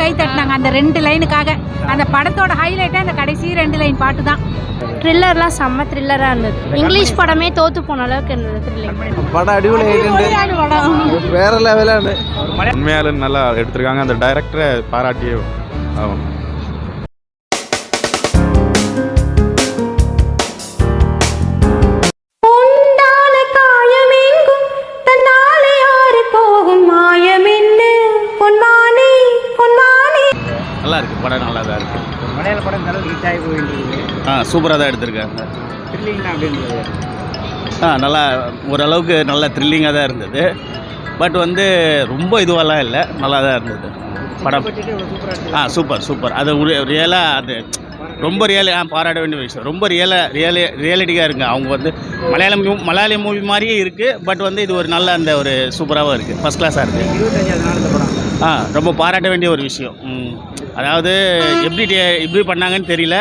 கை தட்டினாங்க அந்த ரெண்டு லைனுக்காக. அந்த படத்தோட ஹைலைட்டாக அந்த கடைசி ரெண்டு லைன் பாட்டு தான். த்ரில்லர்லாம் செம்ம த்ரில்லராக இருந்தது. இங்கிலீஷ் படமே தோத்து போன அளவுக்கு இருந்தது த்ரில்லிங் படம். அடிபொலி வேற லெவலான உண்மையாலும் நல்லா எடுத்திருக்காங்க. அந்த டைரக்டரை பாராட்டியே ஆகும் நல்லா இருக்கு படம் நல்லா தான் இருக்கு. மலையாள படம் நல்ல ஹிட் ஆகி போயிட்டு இருக்குது. ஆ சூப்பராக தான் எடுத்திருக்காங்க அப்படின்றது. ஆ நல்லா ஓரளவுக்கு நல்ல த்ரில்லிங்காக தான் இருந்தது. பட் வந்து ரொம்ப இதுவெல்லாம் இல்லை நல்லா தான் இருந்தது. படம். ஆ சூப்பர் சூப்பர். அது ரியலாக அது ரொம்ப ரியலி ஆ பாராட்ட வேண்டிய விஷயம். ரொம்ப ரியலாக ரியலி ரியாலிட்டிக்காக இருக்குங்க அவங்க வந்து மலையாளம் மலையாள மூவி மாதிரியே இருக்குது பட் வந்து இது ஒரு நல்ல அந்த ஒரு சூப்பராகவும் இருக்குது ஃபஸ்ட் கிளாஸாக இருக்குது ஆ ரொம்ப பாராட்ட வேண்டிய ஒரு விஷயம். ம். அதாவது எப்படி டே- எப்படி பண்ணாங்கன்னு தெரியல.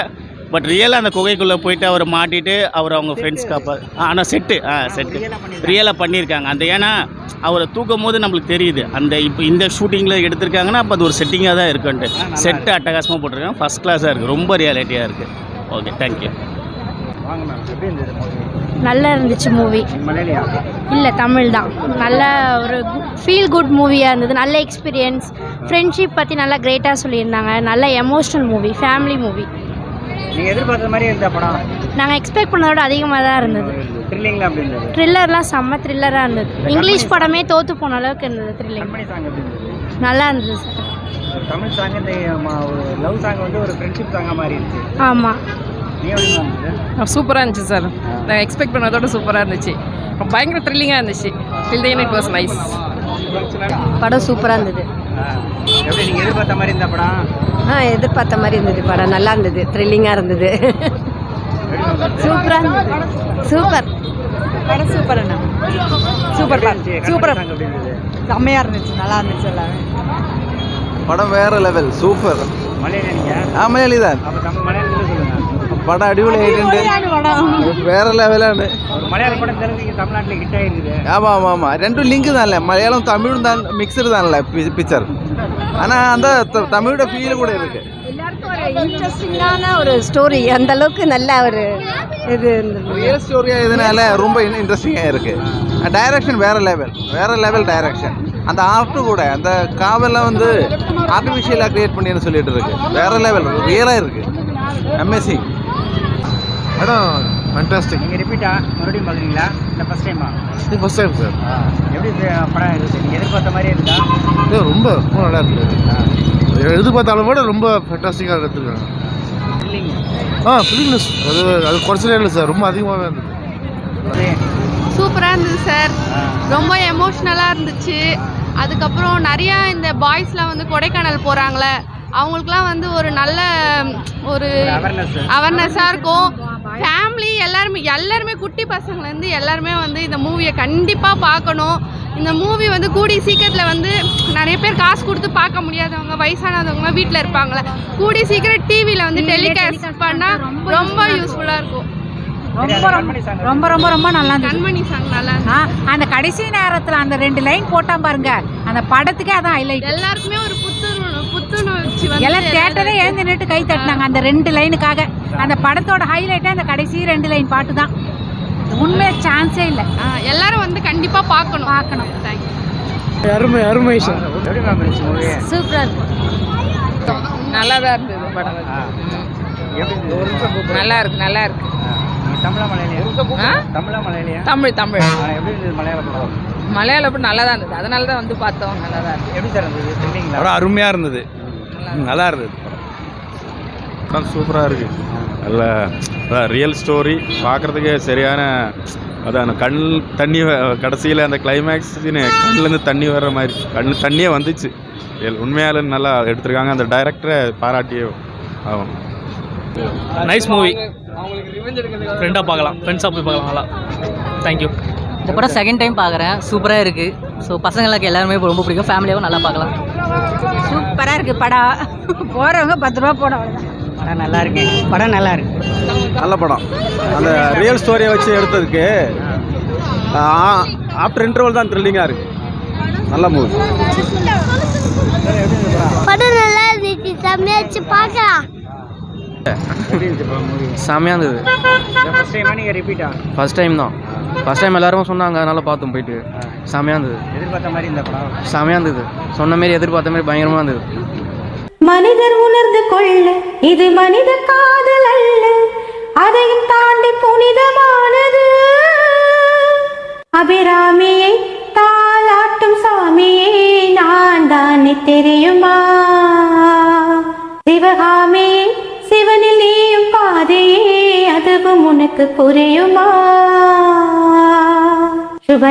பட் ரியலாக அந்த குகைக்குள்ளே போயிட்டு அவரை மாட்டிட்டு அவர் அவங்க ஃப்ரெண்ட்ஸ் காப்பா ஆனால் செட்டு ஆ செட்டு ரியலாக பண்ணியிருக்காங்க அந்த ஏன்னா அவரை தூக்கும் போது நம்மளுக்கு தெரியுது. அந்த இப்போ இந்த ஷூட்டிங்கில் எடுத்திருக்காங்கன்னா அப்போ அது ஒரு செட்டிங்காக தான் இருக்குன்ட்டு. செட்டு அட்டகாசமாக போட்டிருக்காங்க. ஃபஸ்ட் கிளாஸாக இருக்குது ரொம்ப ரியாலிட்டியாக இருக்குது ஓகே தேங்க்யூ நல்லா இருந்துச்சு மூவி இல்லை தமிழ் தான். நல்ல ஒரு ஃபீல் குட் மூவியாக இருந்தது. நல்ல எக்ஸ்பீரியன்ஸ் ஃப்ரெண்ட்ஷிப் பற்றி நல்லா கிரேட்டாக சொல்லியிருந்தாங்க. நல்ல எமோஷ்னல் மூவி ஃபேமிலி மூவி நீங்கள் மாதிரி எக்ஸ்பெக்ட் பண்ணதோட அதிகமாக தான் இருந்தது. த்ரில்லர்லாம் செம்ம த்ரில்லராக இருந்தது. இங்கிலீஷ் படமே தோத்து போன அளவுக்கு இருந்தது த்ரில்லிங் நல்லா இருந்தது சார் தமிழ் சாங் இந்த லவ் சாங் வந்து ஒரு ஃப்ரெண்ட்ஷிப் சாங்காக மாறி இருந்துச்சு ஆமாம் சூப்பராக இருந்துச்சு சார். நான் எக்ஸ்பெக்ட் பண்ணதோட சூப்பராக இருந்துச்சு. பயங்கர த்ரில்லிங்காக இருந்துச்சு. Feel then it was nice படம் சூப்பராக இருந்தது. எதிர்பார்த்த மாதிரி இருந்த படம்? ஆ எதிர்பார்த்த மாதிரி இருந்தது படம். நல்லா இருந்தது. த்ரில்லிங்காக இருந்தது. சூப்பராக இருந்தது. சூப்பர். படம் சூப்பர் அண்ணா. சூப்பர் சூப்பராக செம்மையாக இருந்துச்சு? நல்லா இருந்துச்சு எல்லாமே. படம் வேற லெவல் சூப்பர். மலையாளி தான். மலையாளி படம் தெரிஞ்சு தமிழ்நாட்டில் ஹிட் ஆகிருக்குது ஆமாம் ஆமாம் ஆமாம் ரெண்டும் லிங்க் தான்ல. மலையாளம் தமிழும் தான் மிக்சடு தான்ல பிக்சர் ஆனால் அந்த த- தமிழோட ஃபீல் கூட இருக்கு. இன்ட்ரெஸ்டிங்கான ஒரு ஸ்டோரி அந்த அளவுக்கு நல்ல ஒரு இது ரியல் ஸ்டோரியாக இதனால ரொம்ப இன்ட்ரெஸ்டிங்காக இருக்கு. டைரக்ஷன் வேற லெவல் வேற லெவல் டைரக்ஷன் அந்த ஆர்ட்டு கூட அந்த காவெல்லாம் வந்து ஆர்டிஃபிஷியலாக கிரியேட் பண்ணின்னு சொல்லிட்டு இருக்கு. வேற லெவல் ரியலாக இருக்கு. அமேசிங் ஃபண்டாஸ்டிக் நீங்கள் ரிப்பீட்டா மறுபடியும் பார்க்குறீங்களா இல்லை ஃபஸ்ட் டைமா இது ஃபஸ்ட் டைம் சார் எப்படி படம் இருக்குது நீங்கள் எதிர்பார்த்த மாதிரி இருக்கா? இது ரொம்ப ரொம்ப நல்லா இருக்குது எதிர்பார்த்தாலும் கூட ரொம்ப ஃபண்டாஸ்டிக்காக எடுத்துருக்காங்க. இல்லைங்க ஆ ஃபிலிம்னஸ் அது அது குறைச்சலே இல்லை சார் ரொம்ப அதிகமாகவே இருந்தது. சூப்பராக இருந்தது சார் ரொம்ப எமோஷ்னலாக இருந்துச்சு. அதுக்கப்புறம் நிறையா இந்த பாய்ஸ்லாம் வந்து கொடைக்கானல் போகிறாங்களே அவங்களுக்குலாம் வந்து ஒரு நல்ல ஒரு அவேர்னஸ் அவேர்னஸாக இருக்கும். ஃபேமிலி எல்லாருமே எல்லாருமே குட்டி பசங்கள்லேருந்து எல்லாருமே வந்து இந்த மூவியை கண்டிப்பாக பார்க்கணும். இந்த மூவி வந்து கூடி சீக்கிரத்தில் வந்து நிறைய பேர் காசு கொடுத்து பார்க்க முடியாதவங்க வயசானவங்க வீட்டில் இருப்பாங்களே கூடி சீக்கிரம் டிவியில் வந்து டெலிகாஸ்ட் பண்ணால் ரொம்ப யூஸ்ஃபுல்லாக இருக்கும். ரொம்ப ரொம்ப ரொம்ப நல்லா கண்மணி சாங் நல்லா அந்த கடைசி நேரத்தில் அந்த ரெண்டு லைன் போட்டான் பாருங்க. அந்த படத்துக்கே அதான் ஹைலைட் எல்லாருக்குமே ஒரு புத்துணர்வு எல்லாம் தேட்டரே எழுந்து நின்று கை தட்டினாங்க. அந்த ரெண்டு லைனுக்காக. அந்த படத்தோட ஹைலைட்டே அந்த கடைசி ரெண்டு லைன் பாட்டு தான். உண்மையை சான்ஸே இல்லை. ஆ, எல்லாரும் வந்து கண்டிப்பா பார்க்கணும். பார்க்கணும். அருமை அருமை சூப்பராக இருக்கு. நல்லா தான் இருந்தது? படம். நல்லா இருக்கு நல்லா இருக்கு. தமிழா? தமிழா மலையாளியா? தமிழ் தமிழ். ஆ, எப்படி இருந்தது மலையாள படம்? நல்லா தான் இருந்தது. அதனால தான் வந்து பார்த்தோம். நல்லா தான் இருக்கு அருமையாக இருந்தது. நல்லா இருந்தது படம் சூப்பராக இருக்குது நல்ல ரியல் ஸ்டோரி பார்க்குறதுக்கு சரியான அதான் கண் தண்ணி கடைசியில் அந்த கிளைமேக்ஸ் கண்ணுலேருந்து தண்ணி வர்ற மாதிரி கண் தண்ணியே வந்துச்சு. எல்- உண்மையாலும் நல்லா எடுத்திருக்காங்க. அந்த டைரக்டரை பாராட்டியே ஆகணும். நைஸ் மூவி ஃப்ரெண்டாக பார்க்கலாம். ஃப்ரெண்ட்ஸாக போய் பார்க்கலாம். நல்லா. தேங்க்யூ இந்த படம் செகண்ட் டைம் பார்க்குறேன். சூப்பராக இருக்குது ஸோ பசங்களுக்கு எல்லாருமே ரொம்ப பிடிக்கும். ஃபேமிலியாகவும் நல்லா பார்க்கலாம். சூப்பராக இருக்கு படம் போகிறவங்க பத்து ரூபா போட படம் நல்லா இருக்கு. படம் நல்லா இருக்கு. நல்ல படம். அந்த ரியல் ஸ்டோரியை வச்சு எடுத்ததுக்கு ஆஃப்டர் இன்டர்வல் தான் த்ரில்லிங்காக இருக்கு. நல்ல மூவி படம் நல்லா செம்மையாச்சு பார்க்கலாம். இருந்துச்சு ப்ரோ மூவி செம்மையாக இருந்தது ஃபர்ஸ்ட் டைமா தான். ஃபஸ்ட் டைம் எல்லாரும் சொன்னாங்க அதனால பார்த்தோம் போயிட்டு. செம்மையாக இருந்தது எதிர்பார்த்த மாதிரி இந்த படம். செம்மையாக இருந்தது சொன்ன மாரி எதிர்பார்த்த மாதிரி பயங்கரமாக இருந்தது. மனிதர் உணர்ந்து கொள்ள இது மனித காதல் அல்ல. அதையும் தாண்டி புனிதமானது. அபிராமியை தாளாட்டும் சாமியே நான் தானே தெரியுமா? சிவகாமியே சிவனில் நீயும் பாதையே அதுவும் உனக்கு புரியுமா? சுபலா